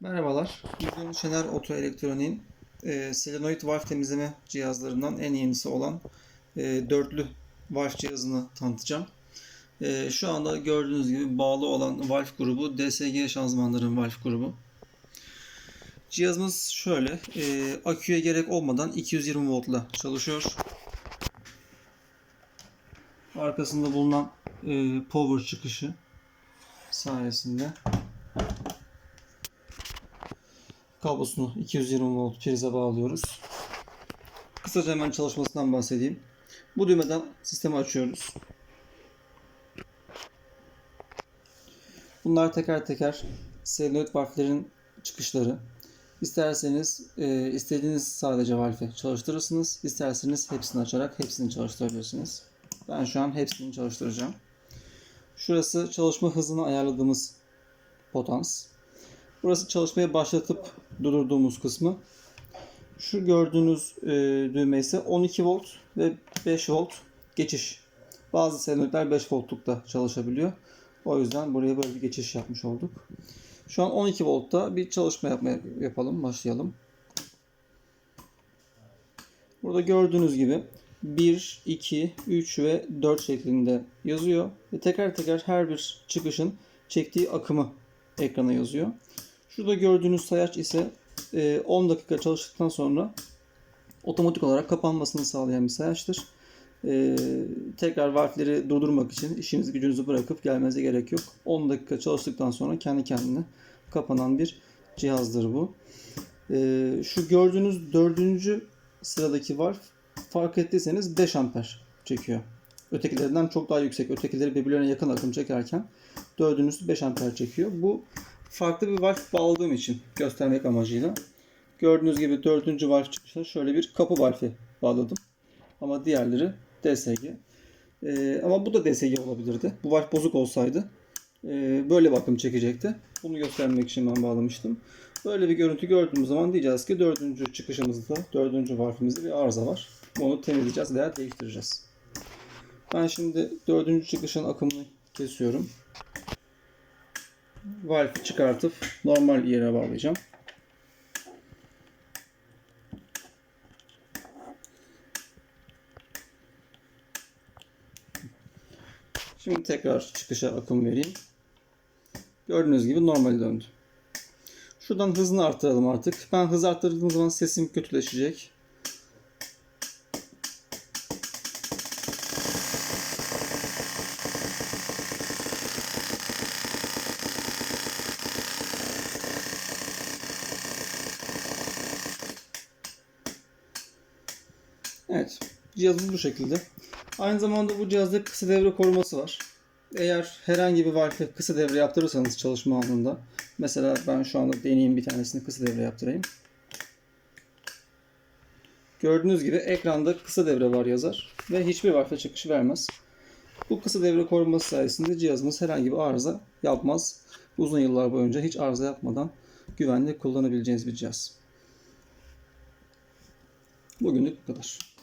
Merhabalar. Bugün Şener Oto Elektronik'in e, solenoid valve temizleme cihazlarından en yenisi olan e, dörtlü valve cihazını tanıtacağım. E, şu anda gördüğünüz gibi bağlı olan valve grubu DSG şanzımanların valve grubu. Cihazımız şöyle. E, aküye gerek olmadan 220 voltla çalışıyor. Arkasında bulunan e, power çıkışı sayesinde kablosunu 220 volt prize bağlıyoruz. Kısaca hemen çalışmasından bahsedeyim. Bu düğmeden sistemi açıyoruz. Bunlar teker teker solenoid valflerin çıkışları. İsterseniz e, istediğiniz sadece valfi çalıştırırsınız. İsterseniz hepsini açarak hepsini çalıştırabilirsiniz. Ben şu an hepsini çalıştıracağım. Şurası çalışma hızını ayarladığımız potans. Burası çalışmaya başlatıp durdurduğumuz kısmı. Şu gördüğünüz e, düğme ise 12 volt ve 5 volt geçiş. Bazı senoidler 5 voltlukta çalışabiliyor. O yüzden buraya böyle bir geçiş yapmış olduk. Şu an 12 voltta bir çalışma yapmaya yapalım. Başlayalım. Burada gördüğünüz gibi 1, 2, 3 ve 4 şeklinde yazıyor. Ve teker teker her bir çıkışın çektiği akımı ekrana yazıyor. Şurada gördüğünüz sayaç ise e, 10 dakika çalıştıktan sonra otomatik olarak kapanmasını sağlayan bir sayaçtır. E, tekrar valfleri durdurmak için işinizi gücünüzü bırakıp gelmenize gerek yok. 10 dakika çalıştıktan sonra kendi kendine kapanan bir cihazdır bu. E, şu gördüğünüz dördüncü sıradaki valf fark ettiyseniz 5 amper çekiyor. Ötekilerinden çok daha yüksek. Ötekileri birbirlerine yakın akım çekerken dördüncüsü 5 amper çekiyor. Bu farklı bir valf bağladığım için göstermek amacıyla. Gördüğünüz gibi dördüncü valf çıkışına şöyle bir kapı valfi bağladım. Ama diğerleri DSG. Ee, ama bu da DSG olabilirdi. Bu valf bozuk olsaydı e, böyle bir akım çekecekti. Bunu göstermek için ben bağlamıştım. Böyle bir görüntü gördüğümüz zaman diyeceğiz ki dördüncü çıkışımızda, dördüncü valfimizde bir arıza var. Bunu temizleyeceğiz veya değiştireceğiz. Ben şimdi dördüncü çıkışın akımını kesiyorum. Valfi çıkartıp normal yere bağlayacağım. Şimdi tekrar çıkışa akım vereyim. Gördüğünüz gibi normal döndü. Şuradan hızını arttıralım artık. Ben hız arttırdığım zaman sesim kötüleşecek. Evet. Cihazımız bu şekilde. Aynı zamanda bu cihazda kısa devre koruması var. Eğer herhangi bir valfe kısa devre yaptırırsanız çalışma anında mesela ben şu anda deneyeyim bir tanesini kısa devre yaptırayım. Gördüğünüz gibi ekranda kısa devre var yazar ve hiçbir valfe çıkışı vermez. Bu kısa devre koruması sayesinde cihazımız herhangi bir arıza yapmaz. Uzun yıllar boyunca hiç arıza yapmadan güvenli kullanabileceğiniz bir cihaz. Bugünlük bu kadar.